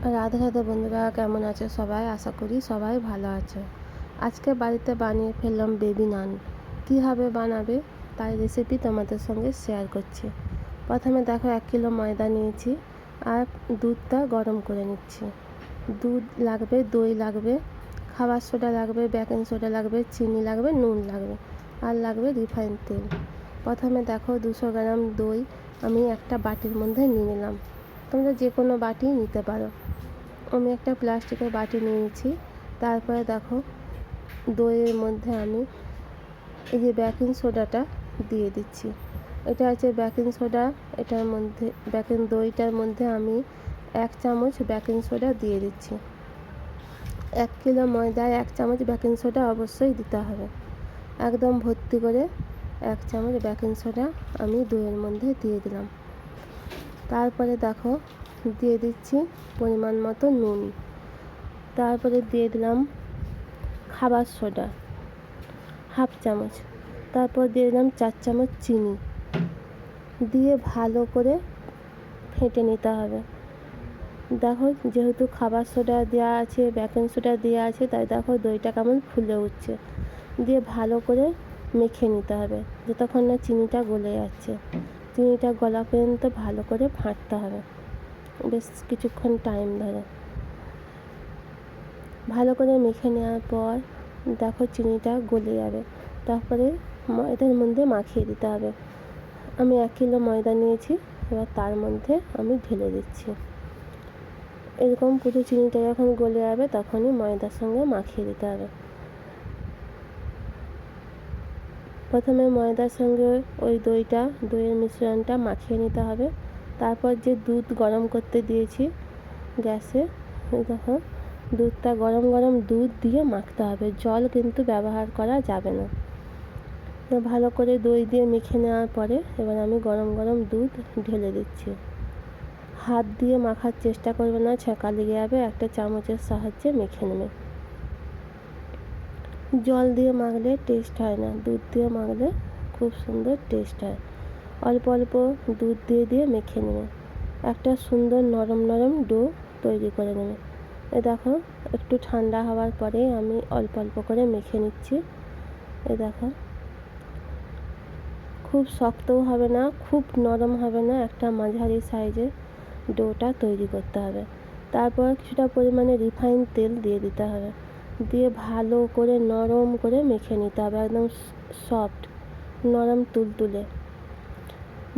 রাধে রাধে বন্ধুরা, কেমন আছে সবাই? আশা করি সবাই ভালো আছে। আজকে বাড়িতে বানিয়ে ফেললাম বেবি নান। কীভাবে বানাবে তাই রেসিপি তোমাদের সঙ্গে শেয়ার করছি। প্রথমে দেখো এক কিলো ময়দা নিয়েছি আর দুধটা গরম করে নিচ্ছি। দুধ লাগবে, দই লাগবে, খাবার সোডা লাগবে বেকিং সোডা লাগবে, চিনি লাগবে, নুন লাগবে আর লাগবে রিফাইন তেল। প্রথমে দেখো দুশো গ্রাম দই আমি একটা বাটির মধ্যে নিয়ে নিলাম। তোমরা যে কোনো বাটি নিতে পারো। আমি একটা প্লাস্টিকের বাটি নিয়েছি। তারপরে দেখো, দইয়ের মধ্যে আমি এই যে বেকিং সোডাটা দিয়ে দিচ্ছি। এটা হচ্ছে বেকিং সোডা। এটার মধ্যে, বেকিং দইটার মধ্যে আমি এক চামচ বেকিং সোডা দিয়ে দিচ্ছি। এক কিলো ময়দায় এক চামচ বেকিং সোডা অবশ্যই দিতে হবে। একদম ভর্তি করে এক চামচ বেকিং সোডা আমি দইয়ের মধ্যে দিয়ে দিলাম। তারপরে দেখো দিয়ে দিচ্ছি পরিমাণ মতো নুন। তারপরে দিয়ে দিলাম খাবার সোডা, হাফ চামচ। তারপর দিয়ে দিলাম চার চামচ চিনি। দিয়ে ভালো করে ফেটে নিতে হবে। দেখো যেহেতু খাবার সোডা দেওয়া আছে, বেকিং সোডা দেওয়া আছে, তাই দেখো দইটা কেমন ফুলে উঠছে। দিয়ে ভালো করে মেখে নিতে হবে, যতক্ষণ না চিনিটা গলে যাচ্ছে। চিনিটা গলা পর্যন্ত ভালো করে ফাটতে হবে। বেশ কিছুক্ষণ টাইম ধরে। ভালো করে মেখে নেওয়ার পর দেখো চিনিটা গলে যাবে। তারপরে ময়দার মধ্যে মাখিয়ে দিতে হবে। আমি এক কিলো ময়দা নিয়েছি, এবার তার মধ্যে আমি ঢেলে দিচ্ছি। এরকম পুরো চিনিটা যখন গলে যাবে, তখনই ময়দার সঙ্গে মাখিয়ে দিতে হবে। প্রথমে ময়দার সঙ্গে ওই দইটা, দইয়ের মিশ্রণটা মাখিয়ে নিতে হবে। তারপর যে দুধ গরম করতে দিয়েছি গ্যাসে দেখো, দুধটা গরম গরম দুধ দিয়ে মাখতে হবে। জল কিন্তু ব্যবহার করা যাবে না। ভালো করে দই দিয়ে মেখে নেওয়ার পরে এবার আমি গরম গরম দুধ ঢেলে দিচ্ছি। হাত দিয়ে মাখার চেষ্টা করবে না, ছ্যাঁকা লেগে যাবে, একটা চামচের সাহায্যে মেখে নেবে। জল দিয়ে মাখলে টেস্ট হয় না। দুধ দিয়ে মাখলে খুব সুন্দর টেস্ট হয়। অল্প অল্প দুধ দিয়ে দিয়ে মেখে নেবে। একটা সুন্দর নরম নরম ডো তৈরি করে নেবে। এ দেখো, একটু ঠান্ডা হওয়ার পরে আমি অল্প অল্প করে মেখে নিচ্ছি। এ দেখো, খুব শক্তও হবে না, খুব নরম হবে না, একটা মাঝারি সাইজের ডোটা তৈরি করতে হবে। তারপর কিছুটা পরিমাণে রিফাইন তেল দিয়ে দিতে হবে। দিয়ে ভালো করে নরম করে মেখে নিতে হবে, একদম সফট নরম তুলতুলে।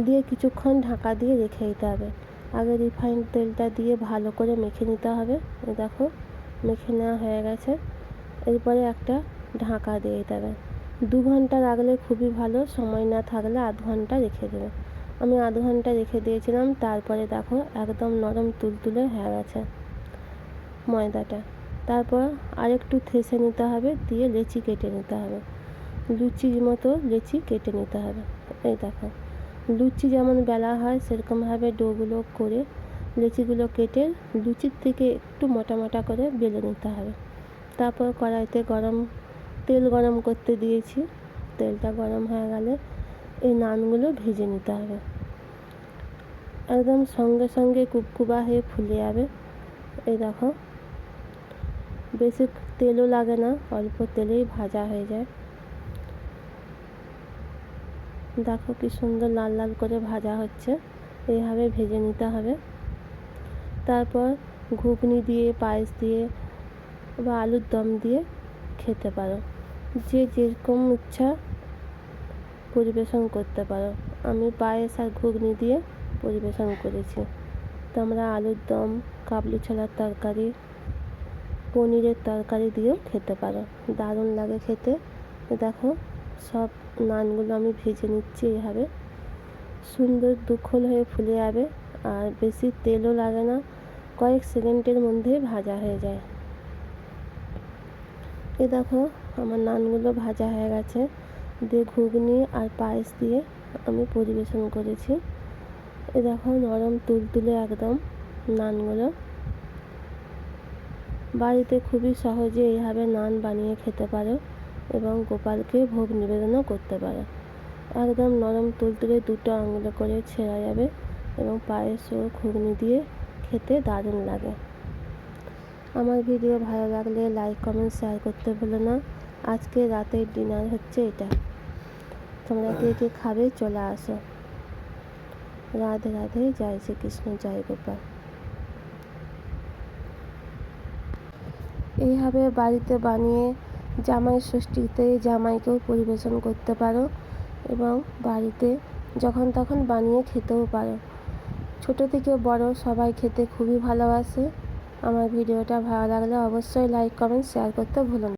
দিয়ে কিছুক্ষণ ঢাকা দিয়ে রেখে দিতে হবে। আগে রিফাইন তেলটা দিয়ে ভালো করে মেখে নিতে হবে। দেখো, মেখে নেওয়া হয়ে গেছে। এরপরে একটা ঢাকা দিয়ে দিতে হবে। দু ঘণ্টা রাখলে খুবই ভালো, সময় না থাকলে আধ ঘণ্টা রেখে দেবে। আমি আধ ঘণ্টা রেখে দিয়েছিলাম, তারপরে দেখো একদম নরম তুলতুলে হয়ে গেছে ময়দাটা। তারপর আরেকটু থেসে নিতে হবে, দিয়ে লেচি কেটে নিতে হবে। লুচির মতো লেচি কেটে নিতে হবে। এই দেখো, লুচি যেমন বেলা হয়, সেরকমভাবে ডোগুলো করে লেচিগুলো কেটে লুচির থেকে একটু মোটা মোটা করে বেলে নিতে হবে। তারপর কড়াইতে গরম তেল গরম করতে দিয়েছি। তেলটা গরম হয়ে গেলে এই নানগুলো ভেজে নিতে হবে। একদম সঙ্গে সঙ্গে কুপকুবা হয়ে ফুলে যাবে। এই দেখো বেশি তেলও লাগে না, অল্প তেলেই ভাজা হয়ে যায়। দেখো কি সুন্দর লাল লাল করে ভাজা হচ্ছে, এইভাবে ভেজে নিতে হবে। তারপর ঘুগনি দিয়ে, পায়েস দিয়ে বা আলুর দম দিয়ে খেতে পারো। যে যেরকম ইচ্ছা পরিবেশন করতে পারো। আমি পায়েস আর ঘুগনি দিয়ে পরিবেশন করেছি। তোমরা আলুর দম, কাবলি ছোলার তরকারি পনিরের তরকারি দিয়েও খেতে পারো। দারুণ লাগে খেতে। দেখো, সব নানগুলো আমি ভেজে নিচ্ছি এইভাবে সুন্দর দুখল হয়ে ফুলে যাবে আর বেশি তেলও লাগে না, কয়েক সেকেন্ডের মধ্যে ভাজা হয়ে যায়। এ দেখো, আমার নানগুলো ভাজা হয়ে গেছে। দিয়ে ঘুগনি আর পায়েস দিয়ে আমি পরিবেশন করেছি। এ দেখো, নরম তুলতুলে একদম নানগুলো। বাড়িতে খুবই সহজে এইভাবে নান বানিয়ে খেতে পারো এবং গোপালকে ভোগ নিবেদনও করতে পারো। একদম নরম তুলতুলে দুটো আঙুলে করে ছেঁড়া যাবে এবং পায়েস ও ঘুগনি দিয়ে খেতে দারুণ লাগে। আমার ভিডিও ভালো লাগলে লাইক, কমেন্ট, শেয়ার করতে ভুলো না। আজকে রাতের ডিনার হচ্ছে এটা। তোমরা কে কে খাবে চলে আসো। রাধে রাধে, জয় শ্রীকৃষ্ণ, জয় গোপাল। এইভাবে বাড়িতে বানিয়ে জামাই ষষ্ঠীতে জামাইকেও পরিবেশন করতে পারো এবং বাড়িতে যখন তখন বানিয়ে খেতেও পারো। ছোট থেকে বড় সবাই খেতে খুবই ভালোবাসে। আমার ভিডিওটা ভালো লাগলে অবশ্যই লাইক কমেন্ট শেয়ার করতে ভুলো না।